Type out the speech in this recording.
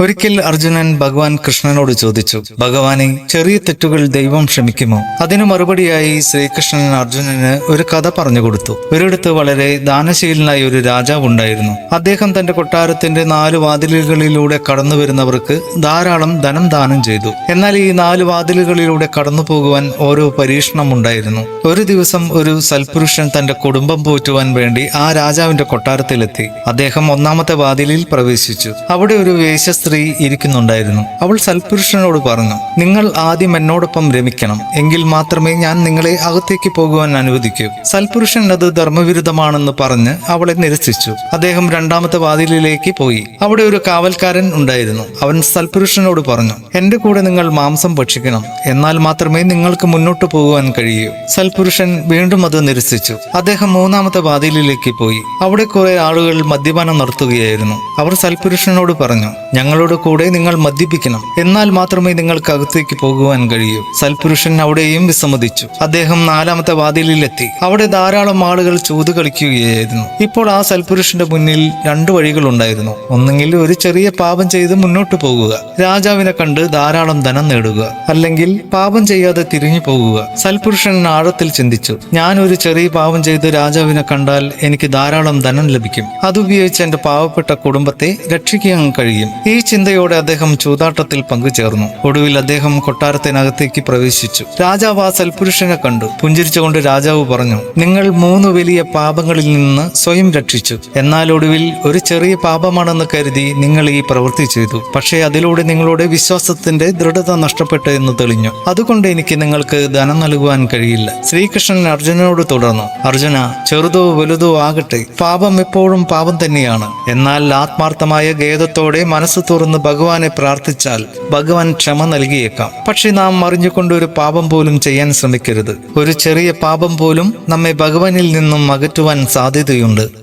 ഒരിക്കൽ അർജുനൻ ഭഗവാൻ കൃഷ്ണനോട് ചോദിച്ചു ഭഗവാനെ ചെറിയ തെറ്റുകൾ ദൈവം ക്ഷമിക്കുമോ? അതിനു മറുപടിയായി ശ്രീകൃഷ്ണൻ അർജുനന് ഒരു കഥ പറഞ്ഞു കൊടുത്തു. ഒരിടത്ത് വളരെ ദാനശീലനായ ഒരു രാജാവ് ഉണ്ടായിരുന്നു. അദ്ദേഹം തന്റെ കൊട്ടാരത്തിന്റെ നാല് വാതിലുകളിലൂടെ കടന്നു വരുന്നവർക്ക് ധാരാളം ധനം ദാനം ചെയ്തു. എന്നാൽ ഈ നാല് വാതിലുകളിലൂടെ കടന്നു പോകുവാൻ ഓരോ പരീക്ഷണം ഉണ്ടായിരുന്നു. ഒരു ദിവസം ഒരു സൽപുരുഷൻ തന്റെ കുടുംബം പോറ്റുവാൻ വേണ്ടി ആ രാജാവിന്റെ കൊട്ടാരത്തിലെത്തി. അദ്ദേഹം ഒന്നാമത്തെ വാതിലിൽ പ്രവേശിച്ചു. അവിടെ ഒരു വേശ്യസ്ത്രീ ഇരിക്കുന്നുണ്ടായിരുന്നു. അവൾ സൽപുരുഷനോട് പറഞ്ഞു നിങ്ങൾ ആദ്യം എന്നോടൊപ്പം രമിക്കണം. എങ്കിൽ മാത്രമേ ഞാൻ നിങ്ങളെ അകത്തേക്ക് പോകുവാൻ അനുവദിക്കൂ. സൽപുരുഷൻ അത് ധർമ്മവിരുദ്ധമാണെന്ന് പറഞ്ഞ് അവളെ നിരസിച്ചു. അദ്ദേഹം രണ്ടാമത്തെ വാതിലിലേക്ക് പോയി. അവിടെ ഒരു കാവൽക്കാരൻ ഉണ്ടായിരുന്നു. അവൻ സൽപുരുഷനോട് പറഞ്ഞു എന്റെ കൂടെ നിങ്ങൾ മാംസം ഭക്ഷിക്കണം. എന്നാൽ മാത്രമേ നിങ്ങൾക്ക് മുന്നോട്ട് പോകുവാൻ കഴിയൂ. സൽപുരുഷൻ വീണ്ടും അത് നിരസിച്ചു. അദ്ദേഹം മൂന്നാമത്തെ വാതിലിലേക്ക് പോയി. അവിടെ കുറെ ആളുകൾ മദ്യപാനം നടത്തുകയായിരുന്നു. അവർ സൽപുരുഷനോട് പറഞ്ഞു ഞങ്ങളുടെ കൂടെ നിങ്ങൾ മദ്യപിക്കണം. എന്നാൽ മാത്രമേ നിങ്ങൾക്ക് അകത്തേക്ക് പോകുവാൻ കഴിയൂ. സൽപുരുഷൻ അവിടെയും വിസമ്മതിച്ചു. അദ്ദേഹം നാലാമത്തെ വാതിലിലെത്തി. അവിടെ ധാരാളം ആളുകൾ ചൂത് കളിക്കുകയായിരുന്നു. ഇപ്പോൾ ആ സൽപുരുഷന്റെ മുന്നിൽ രണ്ടു വഴികളുണ്ടായിരുന്നു. ഒന്നെങ്കിൽ ഒരു ചെറിയ പാപം ചെയ്ത് മുന്നോട്ട് പോകുക. രാജാവിനെ കണ്ട് ധാരാളം ധനം നേടുക. അല്ലെങ്കിൽ പാപം ചെയ്യാതെ തിരിഞ്ഞു പോകുക. സൽപുരുഷൻ ആഴത്തിൽ ചിന്തിച്ചു. ഞാൻ ഒരു ചെറിയ പാപം ചെയ്ത് രാജാവിനെ കണ്ടാൽ എനിക്ക് ധാരാളം ധനം ലഭിക്കും. അതുപയോഗിച്ച് എന്റെ പാവപ്പെട്ട കുടുംബത്തെ രക്ഷിക്കാൻ കഴിയും. ഈ ചിന്തയോടെ അദ്ദേഹം ചൂതാട്ടത്തിൽ പങ്കുചേർന്നു. ഒടുവിൽ അദ്ദേഹം കൊട്ടാരത്തിനകത്തേക്ക് പ്രവേശിച്ചു. രാജാവ് ആ സൽപുരുഷനെ കണ്ടു. പുഞ്ചിരിച്ചുകൊണ്ട് രാജാവ് പറഞ്ഞു നിങ്ങൾ മൂന്ന് വലിയ പാപങ്ങളിൽ നിന്ന് സ്വയം രക്ഷിച്ചു. എന്നാൽ ഒടുവിൽ ഒരു ചെറിയ പാപമാണെന്ന് കരുതി നിങ്ങൾ ഈ പ്രവൃത്തി ചെയ്തു. പക്ഷേ അതിലൂടെ നിങ്ങളുടെ വിശ്വാസത്തിന്റെ ദൃഢത നഷ്ടപ്പെട്ടു എന്ന് തെളിഞ്ഞു. അതുകൊണ്ട് എനിക്ക് നിങ്ങൾക്ക് ധനം നൽകുവാൻ കഴിയില്ല. ശ്രീകൃഷ്ണൻ അർജുനനോട് തുടർന്നു അർജുന ചെറുതോ വലുതോ ആകട്ടെ. പാപം എപ്പോഴും പാപം തന്നെയാണ്. എന്നാൽ ആത്മാർത്ഥമായ ഖേദത്തോടെ മനസ്സ് തുറന്ന് ഭഗവാനെ പ്രാർത്ഥിച്ചാൽ ഭഗവാൻ ക്ഷമ നൽകിയേക്കാം. പക്ഷെ നാം മറിഞ്ഞുകൊണ്ട് ഒരു പാപം പോലും ചെയ്യാൻ ശ്രമിക്കരുത്. ഒരു ചെറിയ പാപം പോലും നമ്മെ ഭഗവാനിൽ നിന്നും അകറ്റുവാൻ സാധ്യതയുണ്ട്.